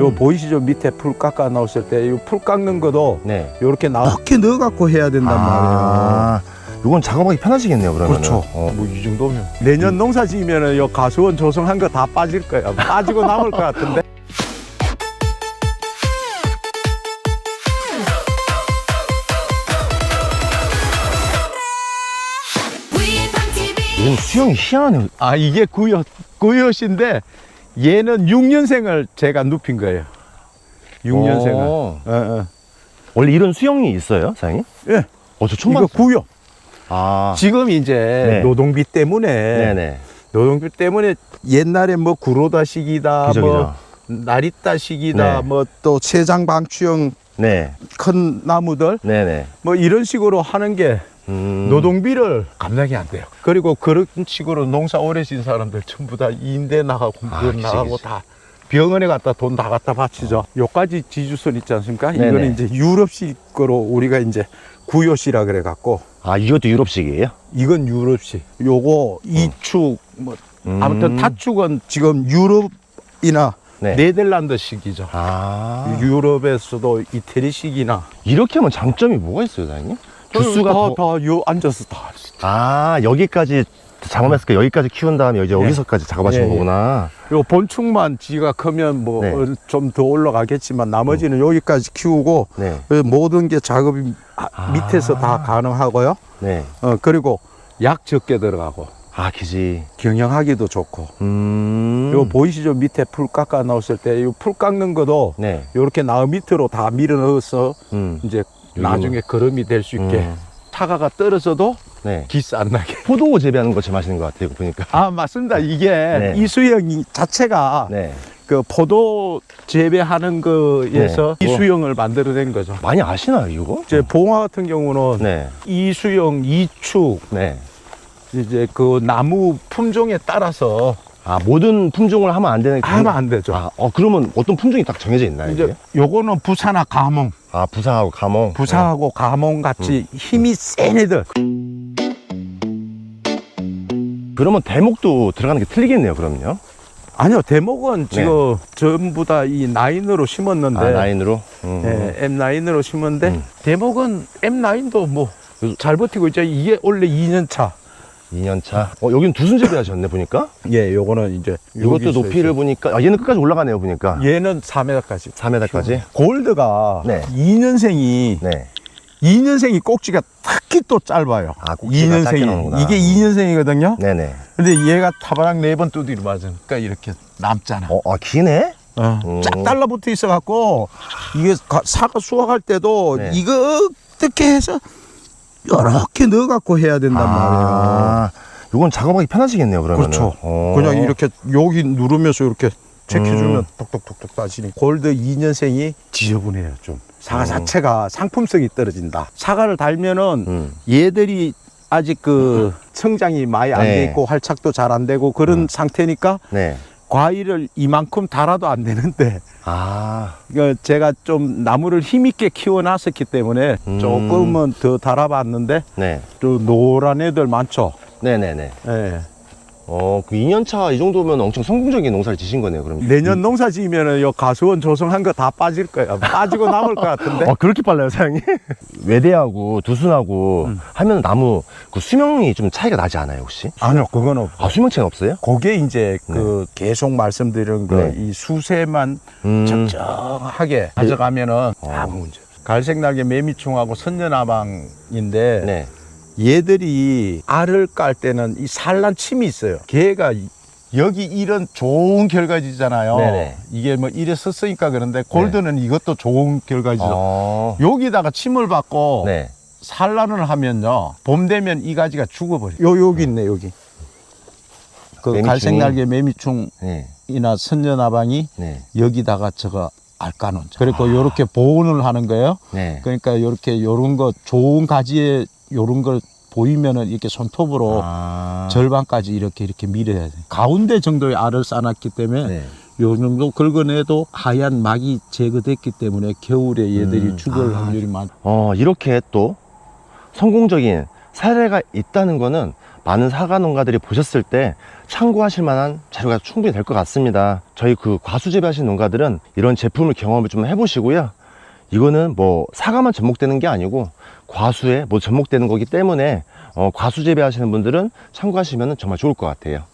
요 보이시죠? 밑에 풀 깎아 나왔을 때 이 풀 깎는 것도 네. 이렇게 이렇게 넣어 갖고 해야 된단 말이에요. 아, 요건 작업하기 편하시겠네요, 그러면. 그렇죠. 어. 뭐이 정도면 내년 농사 지으면은 요 가수원 조성한 거 다 빠질 거야. 빠지고 남을 것 같은데. 얘는 수영이 희한하네요. 아 이게 구엿 구엿인데 얘는 6년생을 제가 눕힌 거예요. 6년생을. 어. 어, 어. 원래 이런 수영이 있어요, 사장님? 예. 어, 저 처음 이거 봤어요. 구엿. 아. 지금 이제 네. 노동비 때문에 네네. 노동비 때문에 옛날에 뭐 구로다식이다, 그죠, 뭐 나리따식이다, 네. 뭐 또 세장 방추형 네. 큰 나무들 네네. 뭐 이런 식으로 하는 게 음. 노동비를 감당이 안 돼요. 그리고 그런 식으로 농사 오래 진 사람들 전부 다 인대 나가고 아, 그 나가고 그치. 다 병원에 갔다 돈 다 갖다 바치죠. 요까지 지주선 있지 않습니까? 네네. 이거는 이제 유럽식으로 우리가 이제 구요시라 그래 갖고 아, 이것도 유럽식이에요? 이건 유럽식. 요거 이축 뭐 음. 아무튼 타축은 지금 유럽이나 네. 네덜란드식이죠. 아. 유럽에서도 이태리식이나 이렇게 하면 장점이 뭐가 있어요, 사장님? 주수가 더... 다다요 앉아서 다. 아, 여기까지 작업했으니까 여기까지 키운 다음에 이제 여기서까지 작업하시는 예, 예. 거구나. 요 본축만 지가 크면 뭐 네. 좀더 올라가겠지만 나머지는 여기까지 키우고 네. 그 모든 게 작업이 아, 아. 밑에서 다 가능하고요. 네. 어 그리고 약 적게 들어가고 아, 기지. 경영하기도 좋고. 음. 요 보이시죠? 밑에 풀 깎아 넣었을 때 이 풀 깎는 것도 네. 요렇게 나무 밑으로 다 밀어 넣어서 음. 이제 나중에 거름이 될 수 있게 음. 사과가 떨어져도 네. 기스 안 나게. 포도 재배하는 거 제일 맛있는 것 같아요, 보니까. 아 맞습니다. 이게 네. 이수영 자체가 네. 그 포도 재배하는 거에서 네. 이수영을 만들어낸 거죠. 많이 아시나요, 이거? 이제 봉화 같은 경우는 네. 이수영, 이축 네. 이제 그 나무 품종에 따라서 아, 모든 품종을 하면 안 되는 하면 안 되죠. 아, 어, 그러면 어떤 품종이 딱 정해져 있나요? 이제? 요거는 부사나 가몽, 아, 부사하고 가몽. 부사하고 가몽 같이 음. 힘이 센 애들. 네. 그러면 대목도 들어가는 게 틀리겠네요, 그럼요. 아니요, 대목은 지금 전부 다 이 나인으로 심었는데, 네. 아, 라인으로. 음. 예, M 나인으로 심었는데 음. 대목은 M 나인도 뭐 잘 버티고 있죠. 이게 원래 2년 차. 2년 차. 어, 여기는 두순 재배하셨네, 보니까. 예, 요거는 이제 이것도 높이를 보니까, 아, 얘는 끝까지 올라가네요, 보니까. 얘는 4m까지. 4m까지. 골드가 네. 2년생이 네. 2년생이 꼭지가 특히 또 짧아요. 아, 꼭지가 짧게 나오는구나. 2년생이 이게 2년생이거든요. 네네. 근데 얘가 타바락 네번 두드려 맞으니까 이렇게 남잖아. 어, 아, 기네? 어. 음. 쫙 달라붙어 있어 갖고 이게 가- 사과 수확할 때도 네. 이거 어떻게 해서 이렇게 넣어 갖고 해야 된단 말이에요. 아, 요건 작업하기 편하시겠네요, 그러면. 그렇죠. 그냥 이렇게 여기 누르면서 이렇게 체크해주면 음. 톡톡톡톡 따지니 골드 2년생이 지저분해요 좀 사과 음. 자체가 상품성이 떨어진다 사과를 달면은 음. 얘들이 아직 그 성장이 많이 안 돼 네. 있고 활착도 잘 안 되고 그런 음. 상태니까 네. 과일을 이만큼 달아도 안 되는데 아, 제가 좀 나무를 힘있게 키워놨었기 때문에 음. 조금은 더 달아봤는데 네. 또 노란 애들 많죠 네네네. 예. 어, 그 2년 차 이 정도면 엄청 성공적인 농사를 지신 거네요, 그럼. 내년 농사 지으면은 요 가수원 조성한 거 다 빠질 거야. 빠지고 남을 것 같은데. 어, 그렇게 빨라요, 사장님? 외대하고 두순하고 음. 하면 나무 그 수명이 좀 차이가 나지 않아요, 혹시? 아니요, 그건 없. 아, 수명 차이가 없어요? 그게 이제 그 계속 말씀드린 그 네. 이 수세만 음. 적정하게 가져가면은 아무 문제. 없어요. 갈색 날개 매미충하고 선녀나방인데 네. 얘들이 알을 깔 때는 이 산란 침이 있어요. 걔가 여기 이런 좋은 결과지잖아요. 네네. 이게 뭐 이래 썼으니까 그런데 골드는 이것도 좋은 결과지죠. 어. 여기다가 침을 받고 네. 산란을 하면요 봄 되면 이 가지가 죽어버려. 요 여기 있네 여기. 그 매미충이? 갈색 날개 매미충이나 네. 선녀나방이 네. 여기다가 저거 알까놓은. 그리고 요렇게 보온을 하는 거예요. 네. 그러니까 요렇게 요런 거 좋은 가지에 요런 걸 보이면은 이렇게 손톱으로 아. 절반까지 이렇게 이렇게 밀어야 돼. 가운데 정도의 알을 쌓았기 때문에 네. 요 정도 긁어내도 하얀 막이 제거됐기 때문에 겨울에 얘들이 음. 죽을 아. 확률이 많. 어, 이렇게 또 성공적인 사례가 있다는 거는 많은 사과 농가들이 보셨을 때 참고하실 만한 자료가 충분히 될 것 같습니다. 저희 그 과수 재배하시는 농가들은 이런 제품을 경험을 좀 해보시고요. 이거는 뭐 사과만 접목되는 게 아니고 과수에 뭐 접목되는 거기 때문에 어, 과수 재배하시는 분들은 참고하시면 정말 좋을 것 같아요.